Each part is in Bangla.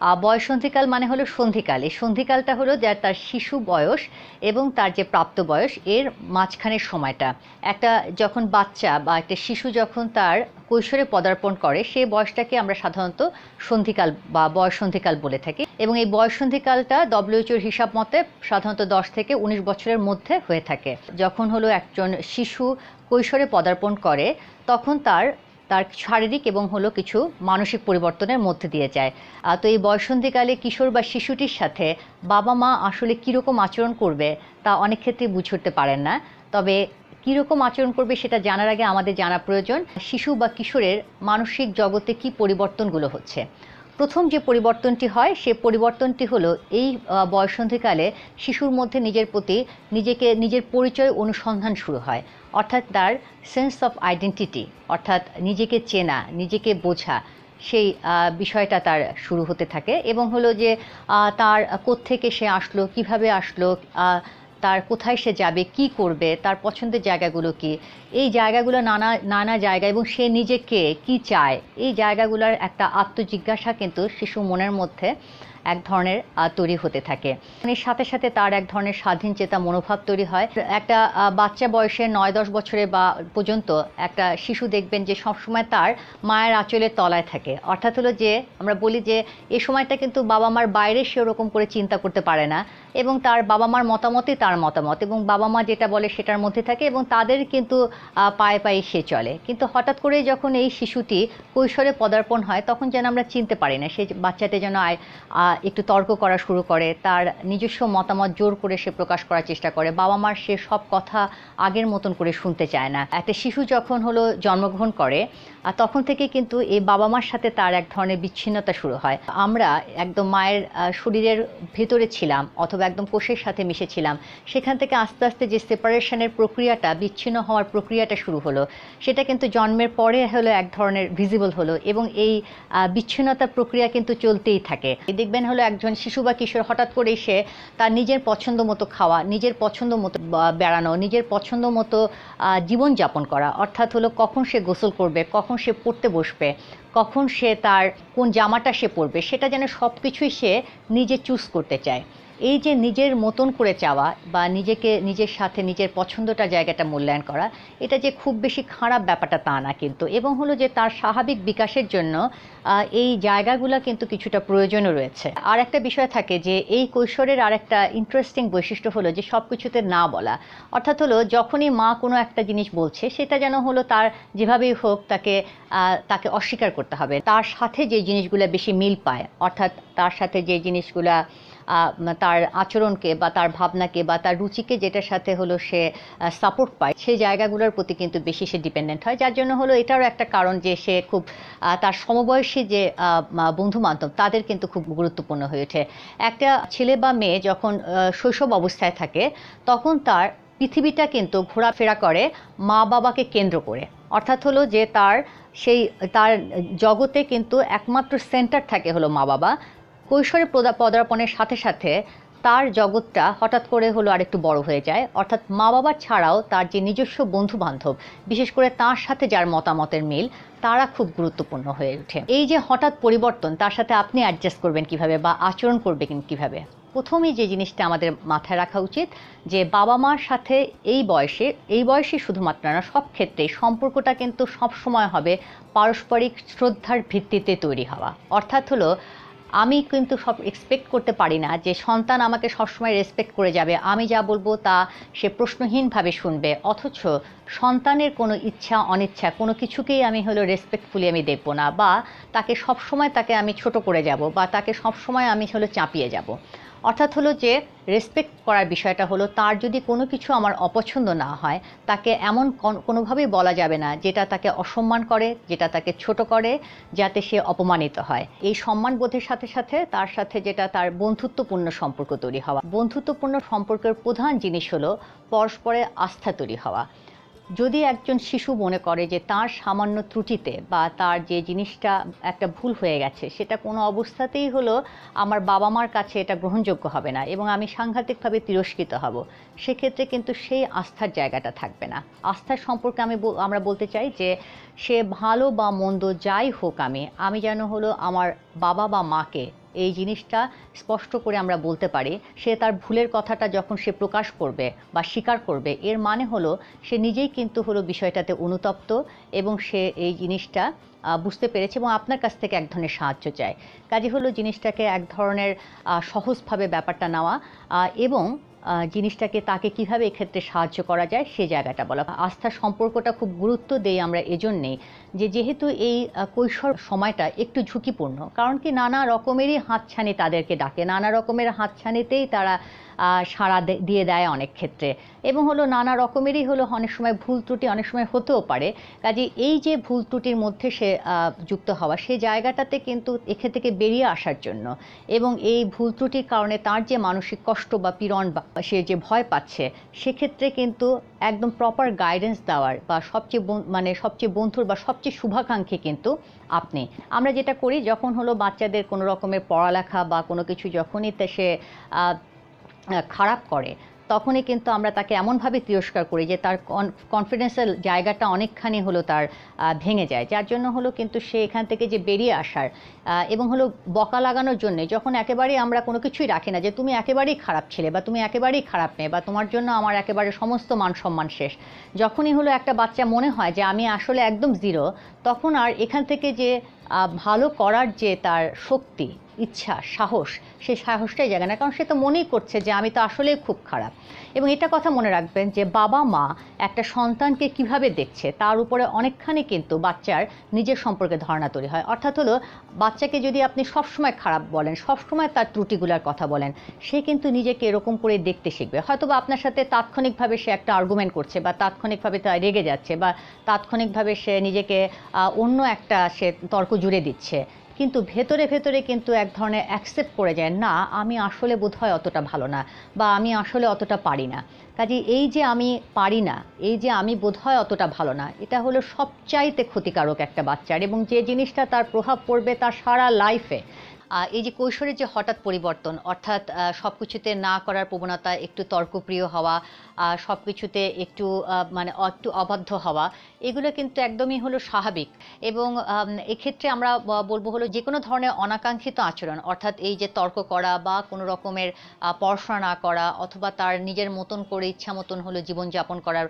বয়ঃসন্ধিকাল মানে হলো সন্ধিকাল। এই সন্ধিকালটা হলো যার তার শিশু বয়স এবং তার যে প্রাপ্ত বয়স, এর মাঝখানের সময়টা। একটা যখন বাচ্চা বা একটা শিশু যখন তার কৈশোরে পদার্পণ করে, সেই বয়সটাকে আমরা সাধারণত সন্ধিকাল বা বয়সন্ধিকাল বলে থাকি। এবং এই বয়সন্ধিকালটা ডব্লিউএইচওর হিসাব মতে সাধারণত দশ থেকে উনিশ বছরের মধ্যে হয়ে থাকে। যখন হলো একজন শিশু কৈশোরে পদার্পণ করে, তখন তার তার শারীরিক এবং হলো কিছু মানসিক পরিবর্তনের মধ্যে দিয়ে যায়। তো এই বয়সন্ধিকালে কিশোর বা শিশুটির সাথে বাবা মা আসলে কীরকম আচরণ করবে তা অনেক ক্ষেত্রে বুঝে উঠতে পারেন না। তবে কীরকম আচরণ করবে সেটা জানার আগে আমাদের জানা প্রয়োজন, শিশু বা কিশোরের মানসিক জগতে কী পরিবর্তনগুলো হচ্ছে। প্রথম যে পরিবর্তনটি হয়, সে পরিবর্তনটি হলো এই বয়সন্ধিকালে শিশুর মধ্যে নিজের প্রতি নিজেকে, নিজের পরিচয় অনুসন্ধান শুরু হয়। অর্থাৎ তার সেন্স অফ আইডেন্টিটি অর্থাৎ নিজেকে চেনা, নিজেকে বোঝা, সেই বিষয়টা তার শুরু হতে থাকে। এবং হলো যে তার কোত্থেকে সে আসলো, কীভাবে আসলো তার কোথায় সে যাবে, কি করবে, তার পছন্দের জায়গাগুলো কি? এই জায়গাগুলো নানা নানা জায়গা এবং সে নিজেকে কি চায়? এই জায়গাগুলোর একটা আত্মজিজ্ঞাসা কিন্তু শিশু মনের মধ্যে এক ধরনের তৈরি হতে থাকে। সাথে সাথে তার এক ধরনের স্বাধীন চেতা মনোভাব তৈরি হয়। একটা বাচ্চা বয়সে নয়, দশ বছরে বা পর্যন্ত একটা শিশু দেখবেন যে সবসময় তার মায়ের আঁচলের তলায় থাকে। অর্থাৎ হলো যে, আমরা বলি যে, এ সময়টা কিন্তু বাবা মার বাইরে সে ওরকম করে চিন্তা করতে পারে না এবং তার বাবা মার মতামতই তার মতামত এবং বাবা মা যেটা বলে সেটার মধ্যে থাকে এবং তাদের কিন্তু পায়ে পায়ে সে চলে। কিন্তু হঠাৎ করে যখন এই শিশুটি কৈশোরে পদার্পণ হয়, তখন যেন আমরা চিনতে পারি না সেই বাচ্চাটি যেন একটু তর্ক করা শুরু করে তার নিজস্ব মতামত জোর করে সে প্রকাশ করার চেষ্টা করে বাবা মার সে সব কথা আগের মতন করে শুনতে চায় না। একটা শিশু যখন হলো জন্মগ্রহণ করে তখন থেকে কিন্তু এই বাবা মার সাথে তার এক ধরনের বিচ্ছিন্নতা শুরু হয়। আমরা একদম মায়ের শরীরের ভেতরে ছিলাম অথবা একদম কোষের সাথে মিশেছিলাম সেখান থেকে আস্তে আস্তে যে সেপারেশনের প্রক্রিয়াটা বিচ্ছিন্ন হওয়ার প্রক্রিয়াটা শুরু হলো সেটা কিন্তু জন্মের পরে হলো এক ধরনের ভিজিবল হলো এবং এই আহ, বিচ্ছিন্নতার প্রক্রিয়া কিন্তু চলতেই থাকে। দেখবেন হলো একজন শিশু বা কিশোর, হঠাৎ করে সে তার নিজের পছন্দ মতো খাওয়া, নিজের পছন্দ মতো বেড়ানো, নিজের পছন্দ মতো জীবনযাপন করা। অর্থাৎ হলো কখন সে গোসল করবে, কখন সে পড়তে বসবে, কখন সে তার কোন জামাটা সে পরবে, সেটা যেন সব কিছুই সে নিজে চুজ করতে চায়। এই যে নিজের মতন করে চাওয়া বা নিজেকে, নিজের সাথে নিজের পছন্দটা জায়গাটা মূল্যায়ন করা, এটা যে খুব বেশি খারাপ ব্যাপারটা তা না কিন্তু। এবং হলো যে তার স্বাভাবিক বিকাশের জন্য এই জায়গাগুলো কিন্তু কিছুটা প্রয়োজনও রয়েছে। আর একটা বিষয় থাকে যে এই কৈশোরের আর একটা ইন্টারেস্টিং বৈশিষ্ট্য হলো যে সব কিছুতে না বলা। অর্থাৎ হলো যখনই মা কোনো একটা জিনিস বলছে, সেটা যেন হলো তার যেভাবেই হোক তাকে তাকে অস্বীকার করতে হবে। তার সাথে যে জিনিসগুলো বেশি মিল পায়, অর্থাৎ তার সাথে যে জিনিসগুলা তার আচরণকে বা তার ভাবনাকে বা তার রুচিকে যেটার সাথে হলো সে সাপোর্ট পায়, সেই জায়গাগুলোর প্রতি কিন্তু বেশি সে ডিপেন্ডেন্ট হয়। যার জন্য হলো এটারও একটা কারণ যে সে খুব তার সমবয়সী যে বন্ধু বান্ধব তাদের কিন্তু খুব গুরুত্বপূর্ণ হয়ে ওঠে। একটা ছেলে বা মেয়ে যখন শৈশব অবস্থায় থাকে তখন তার পৃথিবীটা কিন্তু ঘোরাফেরা করে মা বাবাকে কেন্দ্র করে। অর্থাৎ হলো যে তার সেই, তার জগতে কিন্তু একমাত্র সেন্টার থাকে হলো মা বাবা। কৈশোরে পদা- পদার্পণের সাথে সাথে তার জগৎটা হঠাৎ করে হলো আরেকটু বড় হয়ে যায়। অর্থাৎ মা বাবা ছাড়াও তার যে নিজস্ব বন্ধু বান্ধব বিশেষ করে তার সাথে যার মতামতের মিল, তারা খুব গুরুত্বপূর্ণ হয়ে ওঠে। এই যে হঠাৎ পরিবর্তন, তার সাথে আপনি অ্যাডজাস্ট করবেন কীভাবে বা আচরণ করবেন কীভাবে? প্রথমেই যে জিনিসটা আমাদের মাথায় রাখা উচিত, যে বাবা মার সাথে এই বয়সে এই বয়সে শুধুমাত্র না, সব ক্ষেত্রেই সম্পর্কটা কিন্তু সব সময় হবে পারস্পরিক শ্রদ্ধার ভিত্তিতে তৈরি হওয়া। অর্থাৎ হলো আমি কিন্তু সব এক্সপেক্ট করতে পারি না যে সন্তান আমাকে সবসময় রেসপেক্ট করে যাবে। আমি যা বলব তা সে প্রশ্নহীনভাবে শুনবে। অথচ সন্তানের কোনো ইচ্ছা, অনিচ্ছা কোনো কিছুকেই আমি হলো রেসপেক্টফুলি আমি দেখব না বা তাকে সবসময় তাকে আমি ছোট করে যাব বা তাকে সবসময় আমি হলো চাপিয়ে যাব। অর্থাৎ হলো যে রেসপেক্ট করার বিষয়টা হলো, তার যদি কোনো কিছু আমার অপছন্দ না হয়, তাকে এমন কোন- কোনোভাবেই বলা যাবে না যেটা তাকে অসম্মান করে, যেটা তাকে ছোট করে, যাতে সে অপমানিত হয়। এই সম্মানবোধের সাথে সাথে তার সাথে যেটা তার বন্ধুত্বপূর্ণ সম্পর্ক তৈরি হওয়া। বন্ধুত্বপূর্ণ সম্পর্কের প্রধান জিনিস হলো পরস্পরের আস্থা তৈরি হওয়া। যদি একজন শিশু মনে করে যে তার সামান্য ত্রুটিতে বা তার যে জিনিসটা একটা ভুল হয়ে গেছে, সেটা কোনো অবস্থাতেই হলো আমার বাবা মার কাছে এটা গ্রহণযোগ্য হবে না এবং আমি সাংঘাতিকভাবে তিরস্কৃত হব, সেক্ষেত্রে কিন্তু সেই আস্থার জায়গাটা থাকবে না। আস্থার সম্পর্কে আমি আমরা বলতে চাই যে সে ভালো বা মন্দ যাই হোক আমি আমি যেন হলো আমার বাবা বা মাকে এই জিনিসটা স্পষ্ট করে আমরা বলতে পারি, সে তার ভুলের কথাটা যখন সে প্রকাশ করবে বা স্বীকার করবে, এর মানে হলো সে নিজেই কিন্তু হলো বিষয়টাতে অনুতপ্ত এবং সে এই জিনিসটা বুঝতে পেরেছে এবং আপনার কাছ থেকে এক ধরনের সাহায্য চায়। কাজে হলো জিনিসটাকে এক ধরনের সহজভাবে ব্যাপারটা নেওয়া এবং জিনিসটাকে তাকে কীভাবে এক্ষেত্রে সাহায্য করা যায় সে জায়গাটা বলা। আস্থার সম্পর্কটা খুব গুরুত্ব দেই আমরা এজন্যেই যে যেহেতু এই কৈশোর সময়টা একটু ঝুঁকিপূর্ণ। কারণ কি নানা রকমেরই হাতছানি তাদেরকে ডাকে, নানা রকমের হাতছানিতেই তারা সাড়া দিয়ে দেয় অনেক ক্ষেত্রে। এবং হলো নানা রকমেরই হলো অনেক সময় ভুল ত্রুটি অনেক সময় হতেও পারে। কাজে এই যে ভুল ত্রুটির মধ্যে সে যুক্ত হওয়া সেই জায়গাটাতে কিন্তু এখান থেকে বেরিয়ে আসার জন্য। এবং এই ভুল ত্রুটির কারণে তার যে মানসিক কষ্ট বা পীড়ন বা সে যে ভয় পাচ্ছে, সেক্ষেত্রে কিন্তু একদম প্রপার গাইডেন্স দেওয়ার বা সবচেয়ে মানে সবচেয়ে বন্ধুর বা সবচেয়ে শুভাকাঙ্ক্ষী কিন্তু আপনি। আমরা যেটা করি, যখন হলো বাচ্চাদের কোনো রকমের পড়ালেখা বা কোনো কিছু যখনই সে খারাপ করে, তখনই কিন্তু আমরা তাকে এমনভাবে তিরস্কার করি যে তার কনফিডেন্সের জায়গাটা অনেকখানি হলো তার ভেঙে যায়। যার জন্য হলো কিন্তু সে এখান থেকে যে বেরিয়ে আসার এবং হলো বকা লাগানোর জন্য যখন একেবারেই আমরা কোনো কিছুই রাখি না যে তুমি একেবারেই খারাপ ছেলে বা তুমি একেবারেই খারাপ মেয়ে বা তোমার জন্য আমার একেবারে সমস্ত মান সম্মান শেষ, যখনই হলো একটা বাচ্চা মনে হয় যে আমি আসলে একদম জিরো তখন আর এখান থেকে যে ভালো করার যে তার শক্তি, ইচ্ছা, সাহস, সেই সাহসটাই জাগে না। কারণ সে তো মনেই করছে যে আমি তো আসলেই খুব খারাপ। এবং এটা কথা মনে রাখবেন যে বাবা মা একটা সন্তানকে কীভাবে দেখছে, তার উপরে অনেকখানি কিন্তু বাচ্চার নিজের সম্পর্কে ধারণা তৈরি হয়। অর্থাৎ হলো, বাচ্চাকে যদি আপনি সবসময় খারাপ বলেন, সবসময় তার ত্রুটিগুলোর কথা বলেন, সে কিন্তু নিজেকে এরকম করে দেখতে শিখবে। হয়তো বা আপনার সাথে তাৎক্ষণিকভাবে সে একটা আর্গুমেন্ট করছে বা তাৎক্ষণিকভাবে রেগে যাচ্ছে বা তাৎক্ষণিকভাবে সে নিজেকে অন্য একটা সে তর্ক জুড়ে দিচ্ছে। কিন্তু ভেতরে ভেতরে কিন্তু এক ধরনের অ্যাকসেপ্ট করে যায়, না, আমি আসলে বোধহয় অতটা ভালো না বা আমি আসলে অতটা পারি না। কাজে এই যে আমি পারি না, এই যে আমি বোধহয় অতটা ভালো না, এটা হলো সবচাইতে ক্ষতিকারক একটা বাচ্চার এবং যে জিনিসটা তার প্রভাব পড়বে তার সারা লাইফে এই যে কৈশোরের যে হঠাৎ পরিবর্তন, অর্থাৎ সব কিছুতে না করার প্রবণতা, একটু তর্কপ্রিয় হওয়া সব কিছুতে একটু মানে একটু অবাধ্য হওয়া, এগুলো কিন্তু একদমই হলো স্বাভাবিক। এবং এক্ষেত্রে আমরা বলব হলো যে কোনো ধরনের অনাকাঙ্ক্ষিত আচরণ, অর্থাৎ এই যে তর্ক করা বা কোনো রকমের পড়াশোনা না করা, অথবা তার নিজের মতন করে ইচ্ছা মতন হলো জীবনযাপন করার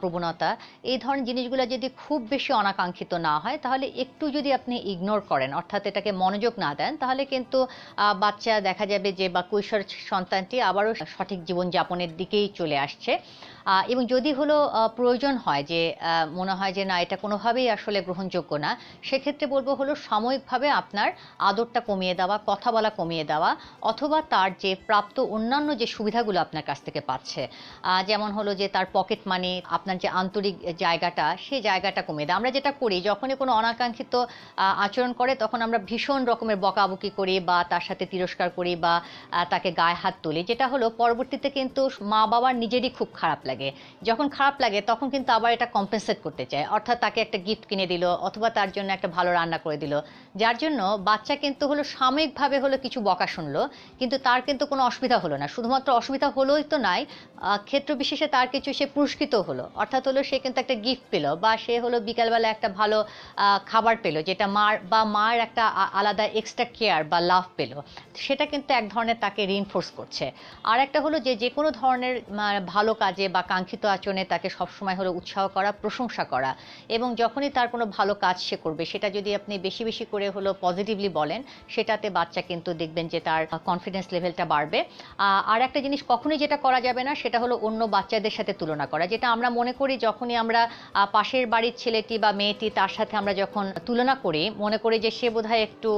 প্রবণতা, এই ধরনের জিনিসগুলো যদি খুব বেশি অনাকাঙ্ক্ষিত না হয়, তাহলে একটু যদি আপনি ইগনোর করেন, অর্থাৎ এটাকে মনোযোগ না দেন, তাহলে কিন্তু বাচ্চা দেখা যাবে যে বা কৈশোর সন্তানটি আবারও সঠিক জীবনযাপনের দিকেই চলে আসছে। আহ, এবং যদি হলো প্রয়োজন হয় যে মনে হয় যে না এটা কোনোভাবেই আসলে গ্রহণযোগ্য না সেক্ষেত্রে বলব হলো সাময়িকভাবে আপনার আদরটা কমিয়ে দেওয়া কথা বলা কমিয়ে দেওয়া অথবা তার যে প্রাপ্ত অন্যান্য যে সুবিধাগুলো আপনার কাছ থেকে পাচ্ছে যেমন হলো যে তার পকেট মানি আপনার যে আন্তরিক জায়গাটা সেই জায়গাটা কমিয়ে দেয় আমরা যেটা করি যখনই কোনো অনাকাঙ্ক্ষিত আচরণ করে তখন আমরা ভীষণ রকমের বকাবকি করি বা তার সাথে তিরস্কার করি বা তাকে গায়ে হাত তুলি। যেটা হলো পরবর্তীতে কিন্তু মা বাবার নিজেরই খুব খারাপ লাগে। যখন খারাপ লাগে তখন কিন্তু আবার এটা কম্পেনসেট করতে চায়। অর্থাৎ তাকে একটা গিফট কিনে দিল অথবা তার জন্য একটা ভালো রান্না করে দিল। যার জন্য বাচ্চা কিন্তু হলো সাময়িকভাবে হলো কিছু বকা শুনলো কিন্তু তার কিন্তু কোনো অসুবিধা হলো না। শুধুমাত্র অসুবিধা হলোই তো নাই ক্ষেত্র বিশেষে তার কিছু সে পুরস্কৃত হলো। অর্থাৎ হলো সে কিন্তু একটা গিফট পেল বা সে হলো বিকালবেলা একটা ভালো খাবার পেল যেটা মার বা মার একটা আলাদা এক্সট্রা কেয়ার বা লাভ পেল। সেটা কিন্তু এক ধরনের তাকে রিনফোর্স করছে। আর একটা হলো যে যে কোনো ধরনের আহ, ভালো কাজে বা কাঙ্ক্ষিত আচরণে তাকে সবসময় হলো উৎসাহ করা, প্রশংসা করা এবং যখনই তার কোনো ভালো কাজ সে করবে, সেটা যদি আপনি বেশি বেশি করে হলো পজিটিভলি বলেন, সেটাতে বাচ্চা কিন্তু দেখবেন যে তার কনফিডেন্স লেভেলটা বাড়বে। আর একটা জিনিস, কখনোই যেটা করা যাবে না, সেটা হলো অন্য বাচ্চাদের সাথে তুলনা করা, যেটা আমরা মনে করি যখনই আমরা পাশের বাড়ির ছেলেটি বা মেয়েটি তার সাথে আমরা যখন তুলনা করি, মনে করি যে সে বোধহয় একটু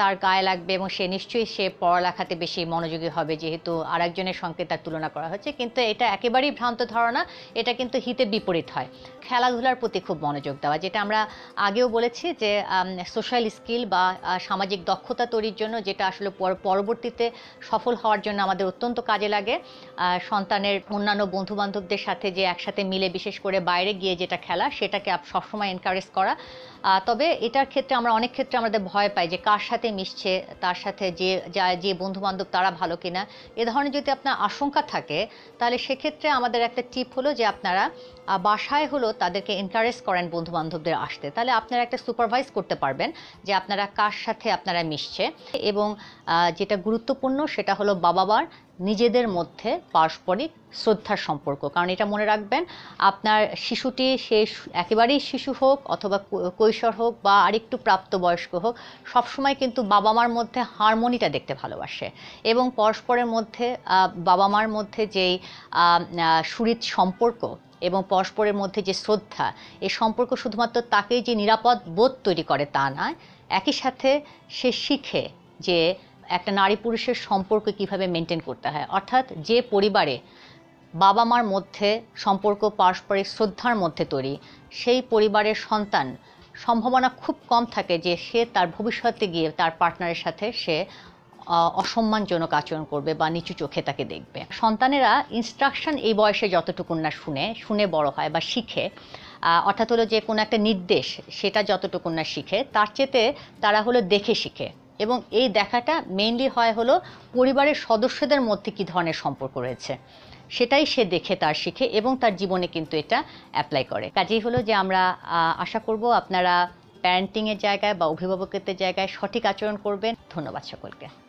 তার গায়ে লাগবে এবং সে নিশ্চয়ই সে পড়ালেখাতে বেশি মনোযোগী হবে, যেহেতু আরেকজনের সঙ্গে তার তুলনা করা হচ্ছে, কিন্তু এটা একেবারেই ভ্রান্ত ধারণা, এটা কিন্তু হিতে বিপরীত হয়। খেলাধুলার প্রতি খুব মনোযোগ দেওয়া, যেটা আমরা আগেও বলেছি যে সোশ্যাল স্কিল বা সামাজিক দক্ষতা তৈরির জন্য যেটা আসলে পর- পরবর্তীতে সফল হওয়ার জন্য আমাদের অত্যন্ত কাজে লাগে। সন্তানের অন্যান্য বন্ধু বান্ধবদের সাথে যে একসাথে মিলে বিশেষ করে বাইরে গিয়ে যেটা খেলা, সেটাকে সবসময় এনকারেজ করা। তবে এটার ক্ষেত্রে আমরা অনেক ক্ষেত্রে আমাদের ভয় পাই যে, কার সাথে মিশছে, তার সাথে যে, যা- যে বন্ধু বান্ধব তারা ভালো কিনা। এ ধরনের যদি আপনার আশঙ্কা থাকে, তাহলে সেক্ষেত্রে আমাদের একটা টিপ হলো যে আপনারা বাসায় হলো তাদেরকে এনকারেজ করেন বন্ধু বান্ধবদের আসতে। তাহলে আপনারা একটা সুপারভাইজ করতে পারবেন যে আপনারা কার সাথে আপনারা মিশছে এবং যেটা গুরুত্বপূর্ণ সেটা হলো বাবা মার নিজেদের মধ্যে পারস্পরিক শ্রদ্ধার সম্পর্ক। কারণ এটা মনে রাখবেন আপনার শিশুটি সে একেবারেই শিশু হোক অথবা কৈশোর হোক বা আরেকটু প্রাপ্তবয়স্ক হোক সবসময় কিন্তু বাবা মার মধ্যে হারমোনিটা দেখতে ভালোবাসে। এবং পরস্পরের মধ্যে বাবা মার মধ্যে যেই আহ, সম্পর্ক এবং পরস্পরের মধ্যে যে শ্রদ্ধা এই সম্পর্ক শুধুমাত্র তাকেই যে নিরাপদ বোধ তৈরি করে তা নয়, একই সাথে সে শিখে যে একটা নারী পুরুষের সম্পর্ক কীভাবে মেনটেন করতে হয়। অর্থাৎ যে পরিবারে বাবা মার মধ্যে সম্পর্ক, পারস্পরিক শ্রদ্ধার মধ্যে তৈরি, সেই পরিবারের সন্তান সম্ভাবনা খুব কম থাকে যে সে তার ভবিষ্যতে গিয়ে তার পার্টনারের সাথে সে অসম্মানজনক আচরণ করবে বা নিচু চোখে তাকে দেখবে। সন্তানেরা ইনস্ট্রাকশন এই বয়সে যতটুকু না শুনে শুনে বড় হয় বা শিখে অর্থাৎ হলো যে কোনো একটা নির্দেশ, সেটা যতটুকু না শিখে, তার চেতে তারা হলো দেখে শিখে। এবং এই দেখাটা মেইনলি হয় হলো পরিবারের সদস্যদের মধ্যে কী ধরনের সম্পর্ক রয়েছে। সেটাই সে দেখে, তার শিখে এবং তার জীবনে কিন্তু এটা অ্যাপ্লাই করে। কাজেই হলো যে আমরা আশা করব আপনারা প্যারেন্টিংয়ের জায়গায় বা অভিভাবকত্বের জায়গায় সঠিক আচরণ করবেন। ধন্যবাদ সকলকে।